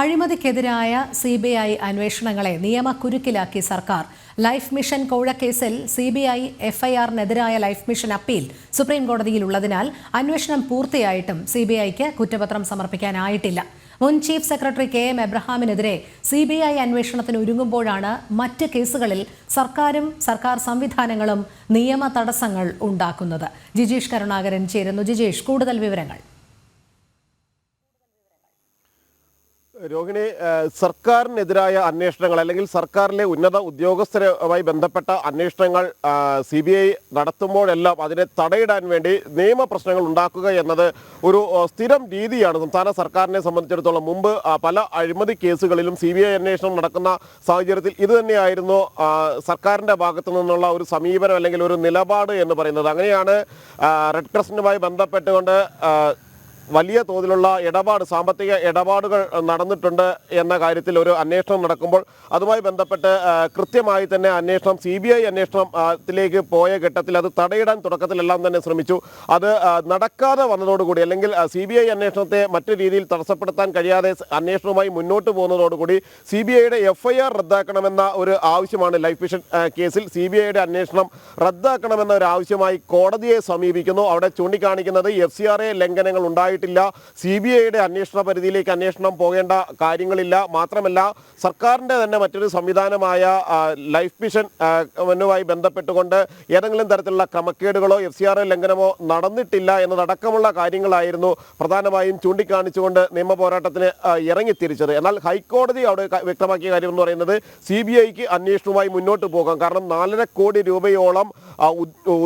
അഴിമതിക്കെതിരായ C B I അന്വേഷണങ്ങളെ നിയമക്കുരുക്കിലാക്കി സർക്കാർ. ലൈഫ് മിഷൻ കോഴക്കേസിൽ സി ബി ഐ എഫ്ഐആറിനെതിരായ ലൈഫ് മിഷൻ അപ്പീൽ സുപ്രീം കോടതിയിലുള്ളതിനാൽ അന്വേഷണം പൂർത്തിയായിട്ടും സി ബി ഐക്ക് കുറ്റപത്രം സമർപ്പിക്കാനായിട്ടില്ല. മുൻ ചീഫ് സെക്രട്ടറി കെ എം എബ്രഹാമിനെതിരെ സി ബി ഐ അന്വേഷണത്തിന് ഒരുങ്ങുമ്പോഴാണ് മറ്റ് കേസുകളിൽ സർക്കാരും സർക്കാർ സംവിധാനങ്ങളും നിയമ തടസ്സങ്ങൾ ഉണ്ടാക്കുന്നത്. ജിജീഷ് കരുണാകരൻ ചേരുന്നു. ജിജീഷ് കൂടുതൽ വിവരങ്ങൾ. രോഹിണി സർക്കാരിനെതിരായ അന്വേഷണങ്ങൾ അല്ലെങ്കിൽ സർക്കാരിലെ ഉന്നത ഉദ്യോഗസ്ഥരുമായി ബന്ധപ്പെട്ട അന്വേഷണങ്ങൾ സി ബി ഐ നടത്തുമ്പോഴെല്ലാം അതിനെ തടയിടാൻ വേണ്ടി നിയമപ്രശ്നങ്ങൾ ഉണ്ടാക്കുക എന്നത് ഒരു സ്ഥിരം രീതിയാണ് സംസ്ഥാന സർക്കാരിനെ സംബന്ധിച്ചിടത്തോളം. മുമ്പ് പല അഴിമതി കേസുകളിലും സി ബി ഐ അന്വേഷണം നടക്കുന്ന സാഹചര്യത്തിൽ ഇത് തന്നെയായിരുന്നു സർക്കാരിന്റെ ഭാഗത്തു നിന്നുള്ള ഒരു സമീപനം അല്ലെങ്കിൽ ഒരു നിലപാട് എന്ന് പറയുന്നത്. അങ്ങനെയാണ് റെഡ് ക്രസിനുമായി ബന്ധപ്പെട്ടുകൊണ്ട് വലിയ തോതിലുള്ള ഇടപാട് സാമ്പത്തിക ഇടപാടുകൾ നടന്നിട്ടുണ്ട് എന്ന കാര്യത്തിൽ ഒരു അന്വേഷണം നടക്കുമ്പോൾ അതുമായി ബന്ധപ്പെട്ട് കൃത്യമായി തന്നെ അന്വേഷണം സി ബി ഐ അന്വേഷണത്തിലേക്ക് പോയ ഘട്ടത്തിൽ അത് തടയിടാൻ തുടക്കത്തിലെല്ലാം തന്നെ ശ്രമിച്ചു. അത് നടക്കാതെ വന്നതോടുകൂടി അല്ലെങ്കിൽ സി ബി ഐ അന്വേഷണത്തെ മറ്റു രീതിയിൽ തടസ്സപ്പെടുത്താൻ കഴിയാതെ അന്വേഷണവുമായി മുന്നോട്ട് പോകുന്നതോടുകൂടി സി ബി ഐയുടെ എഫ് ഐ ആർ റദ്ദാക്കണമെന്ന ഒരു ആവശ്യമാണ് ലൈഫ് മിഷൻ കേസിൽ. സി ബി ഐയുടെ അന്വേഷണം റദ്ദാക്കണമെന്ന ഒരു ആവശ്യമായി കോടതിയെ സമീപിക്കുന്നു. അവിടെ ചൂണ്ടിക്കാണിക്കുന്നത് എഫ് സി ആർ എ ലംഘനങ്ങൾ ഉണ്ടായിട്ടില്ല സി ബി ഐയുടെ അന്വേഷണ പരിധിയിലേക്ക് അന്വേഷണം പോകേണ്ട കാര്യങ്ങളില്ല. മാത്രമല്ല സർക്കാരിന്റെ തന്നെ മറ്റൊരു സംവിധാനമായ ലൈഫ് മിഷൻ നുമായി ബന്ധപ്പെട്ടുകൊണ്ട് ഏതെങ്കിലും തരത്തിലുള്ള ക്രമക്കേടുകളോ എഫ് സി ആർ ലംഘനമോ നടന്നിട്ടില്ല എന്നതടക്കമുള്ള കാര്യങ്ങളായിരുന്നു പ്രധാനമായും ചൂണ്ടിക്കാണിച്ചുകൊണ്ട് നിയമ പോരാട്ടത്തിന് ഇറങ്ങിത്തിരിച്ചത്. എന്നാൽ ഹൈക്കോടതി അവിടെ വ്യക്തമാക്കിയ കാര്യം എന്ന് പറയുന്നത് സി ബി ഐക്ക് അന്വേഷണവുമായി മുന്നോട്ട് പോകാം. കാരണം നാലര കോടി രൂപയോളം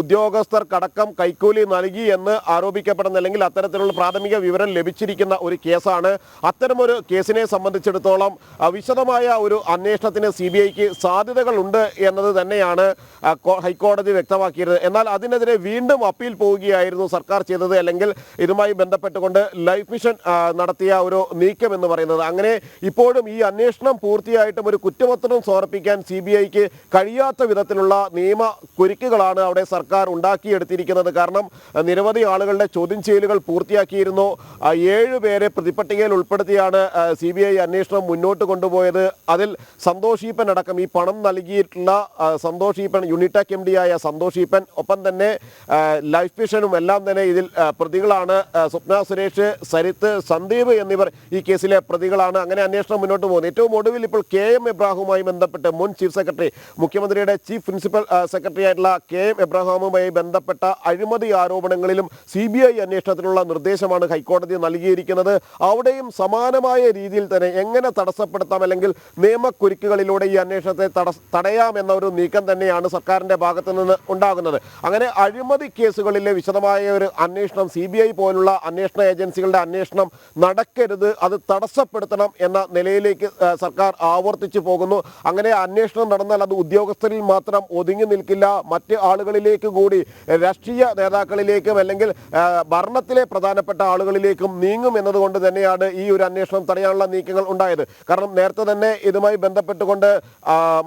ഉദ്യോഗസ്ഥർക്കടക്കം കൈക്കൂലി നൽകി എന്ന് ആരോപിക്കപ്പെടുന്ന അല്ലെങ്കിൽ അത്തരത്തിലുള്ള പ്രാഥമിക വിവരം ലഭിച്ചിരിക്കുന്ന ഒരു കേസാണ്. അത്തരമൊരു കേസിനെ സംബന്ധിച്ചിടത്തോളം വിശദമായ ഒരു അന്വേഷണത്തിന് സി ബി ഐക്ക് സാധ്യതകളുണ്ട് എന്നത് തന്നെയാണ് ഹൈക്കോടതി വ്യക്തമാക്കിയത് എന്നാൽ അതിനെതിരെ വീണ്ടും അപ്പീൽ പോവുകയായിരുന്നു സർക്കാർ ചെയ്തത് അല്ലെങ്കിൽ ഇതുമായി ബന്ധപ്പെട്ടുകൊണ്ട് ലൈഫ് മിഷൻ നടത്തിയ ഒരു നീക്കം എന്ന് പറയുന്നത്. അങ്ങനെ ഇപ്പോഴും ഈ അന്വേഷണം പൂർത്തിയായിട്ടും ഒരു കുറ്റപത്രം സമർപ്പിക്കാൻ സി ബി ഐക്ക് കഴിയാത്ത വിധത്തിലുള്ള നിയമ കുരുക്കുകളാണ് അവിടെ സർക്കാർ ഉണ്ടാക്കിയെടുത്തിരിക്കുന്നത്. കാരണം നിരവധി ആളുകളുടെ ചോദ്യം ചെയ്യലുകൾ പൂർത്തിയാക്കിയിരുന്നു ഏഴ് പേരെ പ്രതിപട്ടികയിൽ ഉൾപ്പെടുത്തിയാണ് സി ബി ഐ അന്വേഷണം മുന്നോട്ട് കൊണ്ടുപോയത്. അതിൽ സന്തോഷ് ഈപ്പൻ അടക്കം ഈ പണം നൽകിയിട്ടുള്ള Santhosh Eapen Unitac M D ആയ സന്തോഷ് ഈപ്പൻ ഒപ്പം തന്നെ ലൈഫ് മിഷനും എല്ലാം തന്നെ ഇതിൽ പ്രതികളാണ്. സ്വപ്ന സുരേഷ് സരിത്ത് സന്ദീപ് എന്നിവർ ഈ കേസിലെ പ്രതികളാണ്. അങ്ങനെ അന്വേഷണം മുന്നോട്ട് പോകുന്നത് ഏറ്റവും ഒടുവിൽ ഇപ്പോൾ കെ എം എബ്രാഹുമായി ബന്ധപ്പെട്ട് മുൻ ചീഫ് സെക്രട്ടറി മുഖ്യമന്ത്രിയുടെ ചീഫ് പ്രിൻസിപ്പൽ സെക്രട്ടറി ആയിട്ടുള്ള കെ എം എബ്രഹാമുമായി ബന്ധപ്പെട്ട അഴിമതി ആരോപണങ്ങളിലും സി ബി ഐ അന്വേഷണത്തിനുള്ള നിർദ്ദേശമാണ് ഹൈക്കോടതി നൽകിയിരിക്കുന്നത്. അവിടെയും സമാനമായ രീതിയിൽ തന്നെ എങ്ങനെ തടസ്സപ്പെടുത്താം അല്ലെങ്കിൽ നിയമക്കുരുക്കുകളിലൂടെ ഈ അന്വേഷണത്തെ തടയാം എന്ന ഒരു നീക്കം തന്നെയാണ് സർക്കാരിന്റെ ഭാഗത്തു നിന്ന് ഉണ്ടാകുന്നത്. അങ്ങനെ അഴിമതി കേസുകളിലെ വിശദമായ ഒരു അന്വേഷണം സി ബി ഐ പോലുള്ള അന്വേഷണ ഏജൻസികളുടെ അന്വേഷണം നടക്കരുത് അത് തടസ്സപ്പെടുത്തണം എന്ന നിലയിലേക്ക് സർക്കാർ ആവർത്തിച്ചു പോകുന്നു. അങ്ങനെ അന്വേഷണം നടന്നാൽ അത് ഉദ്യോഗസ്ഥരിൽ മാത്രം ഒതുങ്ങി നിൽക്കില്ല മറ്റ് ആളുകളിലേക്ക് കൂടി രാഷ്ട്രീയ നേതാക്കളിലേക്കും അല്ലെങ്കിൽ ഭരണത്തിലെ പ്രധാനപ്പെട്ട ആളുകളിലേക്കും നീങ്ങും എന്നതുകൊണ്ട് തന്നെയാണ് ഈ ഒരു അന്വേഷണം തടയാനുള്ള നീക്കങ്ങൾ ഉണ്ടായത്. കാരണം നേരത്തെ തന്നെ ഇതുമായി ബന്ധപ്പെട്ടുകൊണ്ട്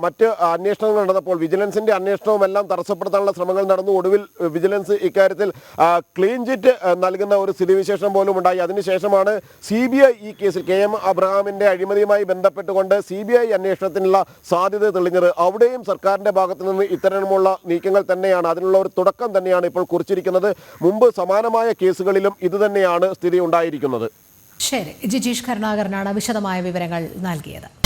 മറ്റ് അന്വേഷണങ്ങൾ നടന്നപ്പോൾ വിജിലൻസിന്റെ അന്വേഷണവും എല്ലാം തടസ്സപ്പെടുത്താനുള്ള ശ്രമങ്ങൾ നടന്നു. ഒടുവിൽ വിജിലൻസ് ഇക്കാര്യത്തിൽ ക്ലീൻ ചിറ്റ് നൽകുന്ന ഒരു സ്ഥിതിവിശേഷം പോലും ഉണ്ടായി. അതിനുശേഷമാണ് സി ബി ഐ ഈ കേസിൽ കെ എം അബ്രഹാമിന്റെ അഴിമതിയുമായി ബന്ധപ്പെട്ടുകൊണ്ട് സി ബി ഐ അന്വേഷണത്തിനുള്ള സാധ്യത തെളിഞ്ഞത്. അവിടെയും സർക്കാരിന്റെ ഭാഗത്തു നിന്ന് ഇത്തരമുള്ള നീക്കങ്ങൾ തന്നെയാണ്. അതിനുള്ള ഒരു തുടക്കം തന്നെയാണ് ഇപ്പോൾ കുറിച്ചിരിക്കുന്നത്. മുമ്പ് സമാനമായ കേസുകളിലും ഇതുതന്നെയാണ് സ്ഥിതി ഉണ്ടായിരിക്കുന്നത്. ശരി. ജിജീഷ് കരുണാകരനാണ് വിശദമായ വിവരങ്ങൾ നൽകിയത്.